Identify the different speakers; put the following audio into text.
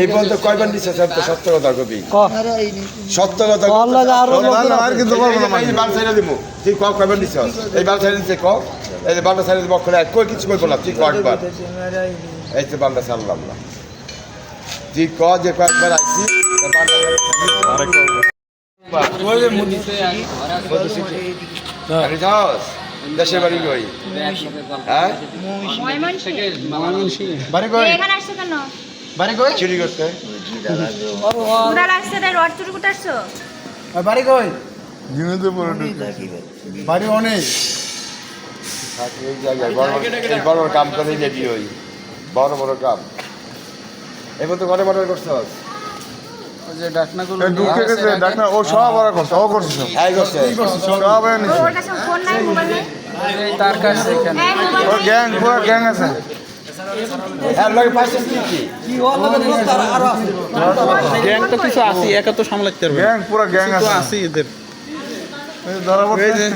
Speaker 1: এই পর্যন্ত কয়বার নিচ্ছে সব তো সত্য কথা কবি। সত্য কথা
Speaker 2: আরও কিন্তু
Speaker 1: বাল সাইডে দিমু তুই ক কয়বার নিছ এই বাল সাইডে নিচ্ছে ক? এই যে বালটা সাইডে বক করে কই কিছু কই বললাম তুই কয়েকবার এই তো বালটা ছাড়লাম না। তুই ক যে কয়েকবার আইছি দেশের বাড়ি কই? হ্যাঁ?
Speaker 2: বাড়ি কই?
Speaker 3: এখানে আসছো কেন?
Speaker 2: বাড়ি কই?
Speaker 1: চুরি করতে
Speaker 3: উড়াল আসছে তাই রড চুরি করতে আসছো?
Speaker 2: আর বাড়ি কই? জিনিসে পড়ে বাড়ি অনেক।
Speaker 1: থাকে এই জায়গায় বড় বড়- বড় বড় কাম করে যাবি ওই বড় বড় কাম। এবার তো ঘরে বড়
Speaker 2: ঢুকে গেছে ডাক্তার ও সব ওরা করছে ও করছে সব।
Speaker 1: করছে।
Speaker 2: সব। এনে
Speaker 3: ওর কাছে ফোন নাই মোবাইল নাই?
Speaker 4: তার কাছে এখানে।
Speaker 2: ওর গ্যাং পুরো গ্যাং আছে।
Speaker 5: গ্যাং তো কিছু আছে একা তো সামলাতে পারবে
Speaker 2: গ্যাং পুরো গ্যাং আছে।
Speaker 5: এদের।
Speaker 2: ধরা পড়ছে।